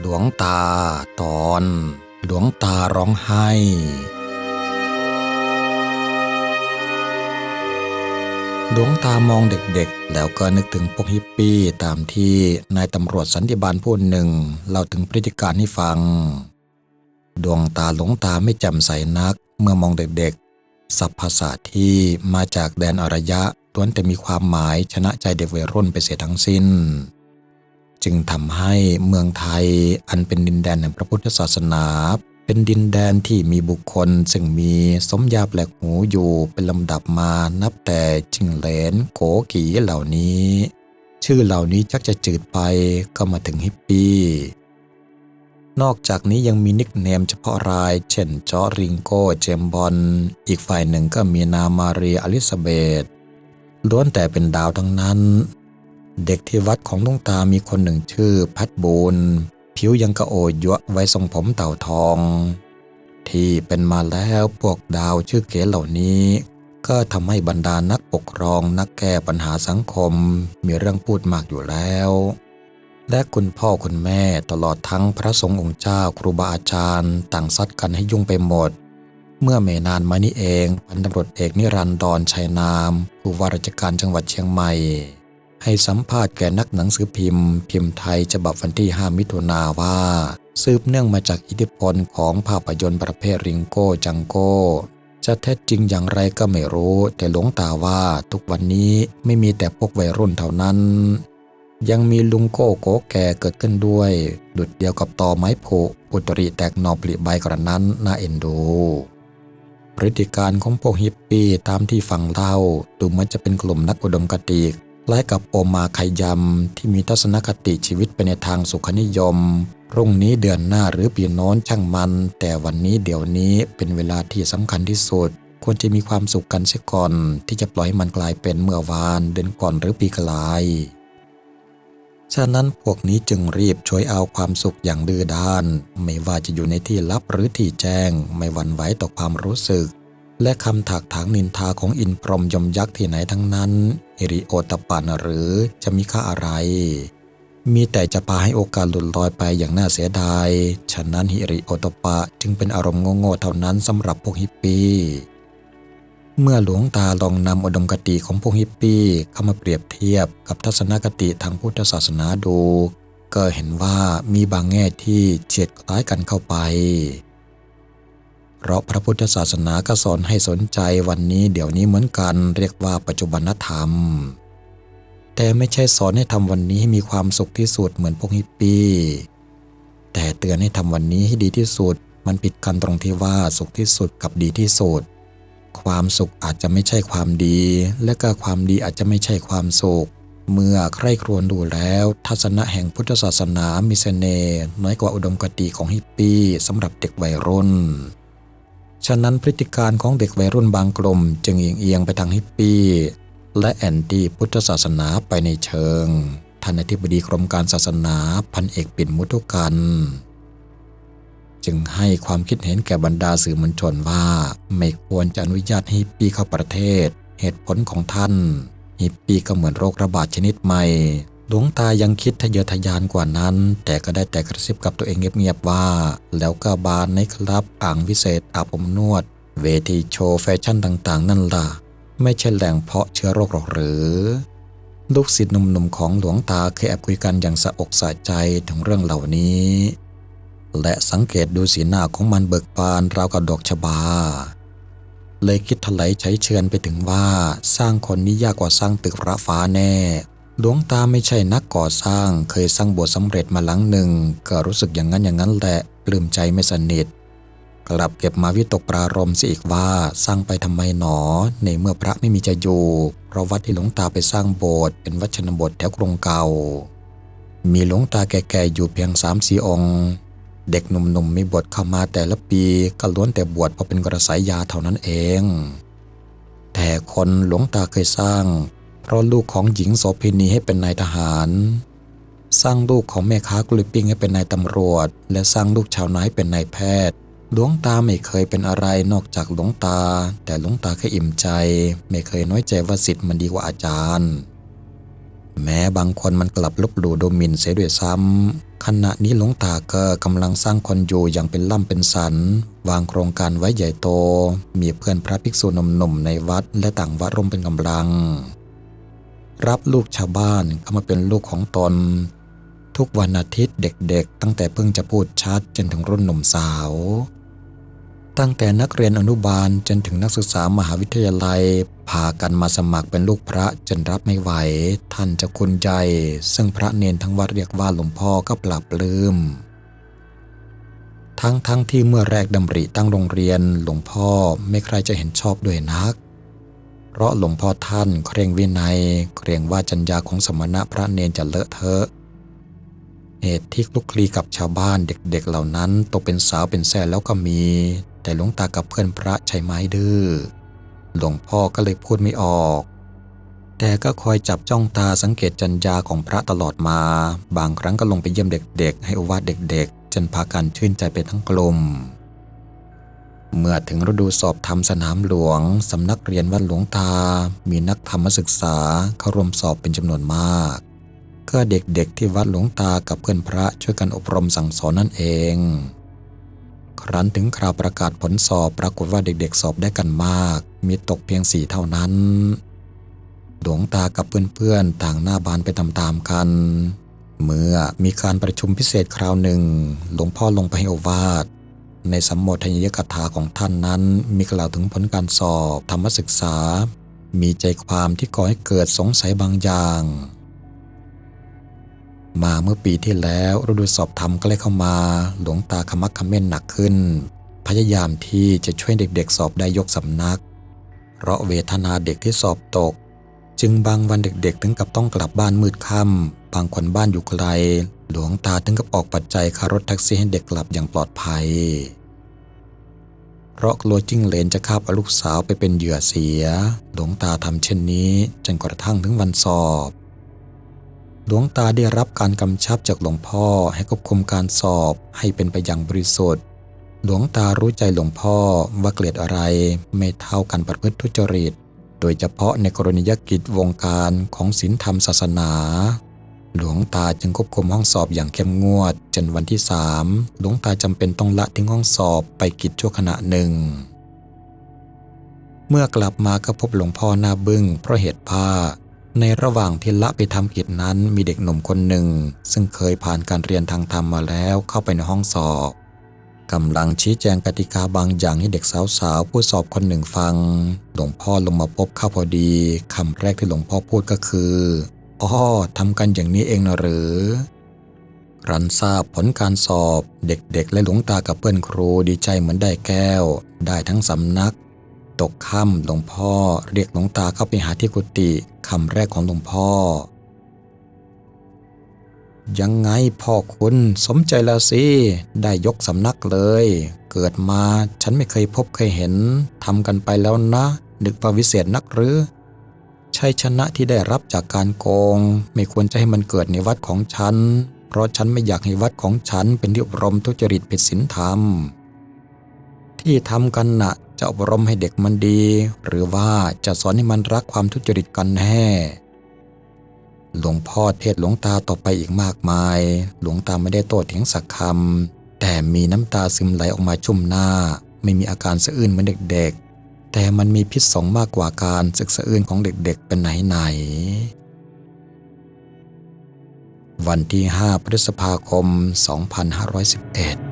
หลวงตาตอน หลวงตาร้องไห้ หลวงตามองเด็กๆ แล้วก็นึกถึงพวกฮิปปี้ตามที่นายตำรวจสันติบาลผู้หนึ่งเล่าถึงพฤติการให้ฟัง ดวงตาหลวงตาไม่จำใสนักเมื่อมองเด็กๆสัพภาษาที่มาจากแดนอารยะล้วนแต่มีความหมายชนะใจเด็กวัยรุ่นไปเสียทั้งสิ้น จึงทำให้เมืองไทยอันเป็นดินแดนแห่งพระพุทธศาสนา เป็นดินแดนที่มีบุคคล ซึ่งมีสมญาแปลกหูอยู่เป็นลำดับมานับแต่จิงเหลนโกกีเหล่านี้ ชื่อเหล่านี้ชักจะจืดไปก็มาถึงฮิปปี้นอกจากนี้ยังมีนิกเนมเฉพาะราย เช่นจอริงโกเจมบอน อีกฝ่ายหนึ่งก็มีนามารีอลิซาเบธล้วนแต่เป็นดาวทั้งนั้น เด็กที่วัดของลุงตามีคนหนึ่งชื่อพัดบูนผิวยังกระโอยยวะไว้ทรงผมเต่าทอง ที่เป็นมาแล้วพวกดาวชื่อเก๋เหล่านี้ ก็ทำให้บรรดานักปกครองนักแก้ปัญหาสังคมมีเรื่องพูดมากอยู่แล้ว และคุณพ่อคุณแม่ตลอดทั้งพระสงฆ์องค์เจ้าครูบาอาจารย์ ต่างซัดกันให้ยุ่งไปหมดเมื่อไม่นานมานี้เองพันตำรวจเอกนิรันดรชัยนาม ผู้ว่าราชการจังหวัดเชียงใหม่ ให้สัมภาษณ์แก่นักหนังสือพิมพ์ พิมพ์ไทยฉบับวันที่ 5 มิถุนาว่า สืบเนื่องมาจากอิทธิพลของภาพยนตร์ประเภทริงโก้จังโก้ จะเท็จจริงอย่างไรก็ไม่รู้ แต่หลวงตาว่าทุกวันนี้ไม่มีแต่พวกวัยรุ่นเท่านั้น ยังมีลุงโก้โกแก่เกิดขึ้นด้วย ดุดเดียวกับตอไม้โผอุตริแตกหนอปลิใบกระนั้นน่าเอ็นดูพฤติการของพวกฮิปปี้ตามที่ฟังเล่าดูเหมือนจะเป็นกลุ่มนักอุดมคติ คล้ายกับโอมาไคยำที่มีทัศนคติชีวิตไปในทางสุขนิยมพรุ่งนี้เดือนหน้าหรือปีโน้นช่างมัน แต่วันนี้เดี๋ยวนี้เป็นเวลาที่สำคัญที่สุด ควรจะมีความสุขกันเสียก่อน ที่จะปล่อยมันกลายเป็นเมื่อวานเดือนก่อนหรือปีกลายฉะนั้นพวกนี้จึงรีบช่วยเอาความสุขอย่างดื้อด้าน ไม่ว่าจะอยู่ในที่ลับหรือที่แจ้ง ไม่หวั่นไหวต่อความรู้สึก และคำถักถางนินทาของอินพรหมยมยักษ์ที่ไหนทั้งนั้นฮิริโอตปานหรือจะมีค่าอะไร มีแต่จะพาให้โอกาสหลุดลอยไปอย่างน่าเสียดาย ฉะนั้นฮิริโอตปะจึงเป็นอารมณ์โง่ๆเท่านั้นสำหรับพวกฮิปปี้เมื่อหลวงตาลองนำอุดมคติของพวกฮิปปี้เข้ามาเปรียบเทียบกับทัศนคติทางพุทธศาสนาดู ก็เห็นว่ามีบางแง่ที่เฉียดคล้ายกันเข้าไป เพราะพระพุทธศาสนาก็สอนให้สนใจวันนี้เดี๋ยวนี้เหมือนกันเรียกว่าปัจจุบันธรรม แต่ไม่ใช่สอนให้ทำวันนี้ให้มีความสุขที่สุดเหมือนพวกฮิปปี้แต่เตือนให้ทำวันนี้ให้ดีที่สุด มันผิดกันตรงที่ว่าสุขที่สุดกับดีที่สุด ความสุขอาจจะไม่ใช่ความดี และก็ความดีอาจจะไม่ใช่ความสุขเมื่อใครครวญดูแล้ว ทัศนะแห่งพุทธศาสนามีเสน่ห์น้อยกว่าอุดมคติของฮิปปี้สำหรับเด็กวัยรุ่น ฉะนั้นพฤติการของเด็กวัยรุ่นบางกลุ่ม จึงเอียงๆไปทางฮิปปี้และแอนตี้พุทธศาสนาไปในเชิงท่านอธิบดีกรมการศาสนาพันเอกปิ่นมุทุกัน จึงให้ความคิดเห็นแก่บรรดาสื่อมวลชนว่า ไม่ควรจะอนุญาตให้ฮิปปี้เข้าประเทศ เหตุผลของท่านฮิปปี้ก็เหมือนโรคระบาดชนิดใหม่ หลวงตายังคิดทะเยอทะยานกว่านั้น แต่ก็ได้แต่กระซิบกับตัวเองเงียบๆว่า แล้วก็บานในคลับอ่างวิเศษอาบอบนวด เวทีโชว์แฟชั่นต่างๆ นั่นล่ะ ไม่ใช่แหล่งเพาะเชื้อโรคหรอกหรือ ลูกศิษย์หนุ่มๆของหลวงตาเคยแอบคุยกันอย่างสะอกสะใจถึงเรื่องเหล่านี้ และสังเกตดูสีหน้าของมันเบิกบานราวกับดอกชบา เลยคิดถลายใช้เชือนไปถึงว่าสร้างคนนี้ยากกว่าสร้างตึกระฟ้าแน่ หลวงตาไม่ใช่นักก่อสร้าง เคยสร้างโบสถ์สำเร็จมาหลังหนึ่ง ก็รู้สึกอย่างนั้นอย่างนั้นแหละปลื้มใจไม่สนิท กลับเก็บมาวิตกปรารมณ์สิอีกว่าสร้างไปทำไมหนอ ในเมื่อพระไม่มีจะอยู่เพราะวัดที่หลวงตาไปสร้างโบสถ์เป็นวัดชนบทแถวกรุงเก่า มีหลวงตาแก่ๆอยู่เพียงสามสี่องค์ เด็กหนุ่มๆมีบวชเข้ามาแต่ละปีก็ล้วนแต่บวชเพราะเป็นกระสายยาเท่านั้นเองแต่คนหลวงตาเคยสร้าง เพราะลูกของหญิงโสเภณีให้เป็นนายทหาร สร้างลูกของแม่ค้ากลุยปิ้งให้เป็นนายตำรวจ และสร้างลูกชาวนาให้เป็นนายแพทย์หลวงตาไม่เคยเป็นอะไรนอกจากหลวงตา แต่หลวงตาแค่อิ่มใจ ไม่เคยน้อยใจว่าสิทธิ์มันดีกว่าอาจารย์ แม้บางคนมันกลับลบหลู่โดมินเสียด้วยซ้ำขณะนี้หลวงตาก็กำลังสร้างคนอยู่อย่างเป็นล่ำเป็นสัน วางโครงการไว้ใหญ่โต มีเพื่อนพระภิกษุหนุ่มๆในวัดและต่างวัดร่วมเป็นกำลัง รับลูกชาวบ้านเข้ามาเป็นลูกของตน ทุกวันอาทิตย์เด็กๆ ตั้งแต่เพิ่งจะพูดชัดจนถึงรุ่นหนุ่มสาว ตั้งแต่นักเรียนอนุบาลจนถึงนักศึกษามหาวิทยาลัยพากันมาสมัครเป็นลูกพระจนรับไม่ไหว ท่านจะคุณใจ ซึ่งพระเนนทั้งวัดเรียกว่าหลวงพ่อก็ปรับลืมทั้งทั้งที่เมื่อแรกดำริตั้งโรงเรียนหลวงพ่อไม่ใครจะเห็นชอบด้วยนัก เพราะหลวงพ่อท่านเคร่งวินัย เกรงว่าจัญญาของสมณะพระเนนจะเลอะเทอะเหตุที่คลุกคลีกับชาวบ้านเด็กๆเหล่านั้นโตเป็นสาวเป็นแซ่แล้วก็มี แต่หลวงตากับเพื่อนพระใช้ไม้ดื้อหลวงพ่อก็เลยพูดไม่ออก แต่ก็คอยจับจ้องตาสังเกตจัญญาของพระตลอดมา บางครั้งก็ลงไปเยี่ยมเด็กๆ ให้อวาดเด็กๆ จนพากันชื่นใจไปทั้งกลม เมื่อถึงฤดูสอบธรรมสนามหลวง สำนักเรียนวัดหลวงตา มีนักธรรมศึกษาเข้าร่วมสอบเป็นจำนวนมากก็เด็กๆที่วัดหลวงตากับเพื่อนพระช่วยกันอบรมสั่งสอนนั่นเอง ครั้นถึงคราวประกาศผลสอบปรากฏว่าเด็กๆ สอบได้กันมาก มีตกเพียงสี่เท่านั้น หลวงตากับเพื่อนๆต่างหน้าบานไปตามๆกัน เมื่อมีการประชุมพิเศษคราวหนึ่ง หลวงพ่อลงไปให้อวาท ในสัมโมทนียกถาของท่านนั้น มีกล่าวถึงผลการสอบ ธรรมศึกษา มีใจความที่ก่อให้เกิดสงสัยบางอย่าง มาเมื่อปีที่แล้วฤดูสอบธรรมก็เลยเข้ามา หลวงตาขมักขม้นหนักขึ้น พยายามที่จะช่วยเด็กๆ สอบได้ยกสำนัก เพราะเวทนาเด็กที่สอบตก จึงบางวันเด็กๆ ถึงกับต้องกลับบ้านมืดค่ำบางคนบ้านอยู่ไกล หลวงตาถึงกับออกปัจจัยคารถแท็กซี่ให้เด็กกลับอย่างปลอดภัย เพราะกลัวจิ้งเหลนจะคาบเอาลูกสาวไปเป็นเหยื่อเสีย หลวงตาทำเช่นนี้จนกระทั่งถึงวันสอบ หลวงตาได้รับการกำชับจากหลวงพ่อให้ควบคุมการสอบให้เป็นไปอย่างบริสุทธิ์ หลวงตารู้ใจหลวงพ่อว่าเกลียดอะไรไม่เท่ากันประพฤติทุจริต โดยเฉพาะในกรณียกิจวงการของศีลธรรมศาสนา หลวงตาจึงควบคุมห้องสอบอย่างเข้มงวด จนวันที่สามหลวงตาจำเป็นต้องละทิ้งห้องสอบไปกิจชั่วขณะหนึ่ง เมื่อกลับมาก็พบหลวงพ่อหน้าบึ้งเพราะเหตุผ้า ในระหว่างที่ละไปทำกิจนั้นมีเด็กหนุ่มคนหนึ่ง ซึ่งเคยผ่านการเรียนทางธรรมมาแล้วเข้าไปในห้องสอบกำลังชี้แจงกติกาบางอย่างให้เด็กสาวๆผู้สอบคนหนึ่งฟัง หลวงพ่อลงมาพบเข้าพอดีคำแรกที่หลวงพ่อพูดก็คือ อ๋อทำกันอย่างนี้เองนะหรือรันทราบผลการสอบเด็กๆ และหลวงตากับเพื่อนครูดีใจเหมือนได้แก้ว ได้ทั้งสำนัก ตกค่ำหลวงพ่อเรียกหลวงตาเข้าไปหาที่กุฏิคำแรกของหลวงพ่อ ยังไงพ่อคุณสมใจแล้วสิ ได้ยกสำนักเลย เกิดมาฉันไม่เคยพบเคยเห็นทำกันไปแล้วนะ นึกว่าวิเศษนักหรือ ชัยชนะที่ได้รับจากการโกง ไม่ควรจะให้มันเกิดในวัดของฉัน เพราะฉันไม่อยากให้วัดของฉันเป็นที่อบรมทุจริตผิดศีลธรรม ที่ทำกันนะ่ะจะอบรมให้เด็กมันดี หรือว่าจะสอนให้มันรักความทุจริตกันแน่หลวงพ่อเทศหลวงตาต่อไปอีกมากมาย หลวงตาไม่ได้โต้เถียงสักคำแต่มีน้ำตาซึมไหลออกมาชุ่มหน้า ไม่มีอาการสะอื้นเหมือนเด็กๆ แต่มันมีพิษสงมากกว่าการสึกสะอื้นของเด็กๆเป็นไหนๆวันที่ 5 พฤษภาคม 2511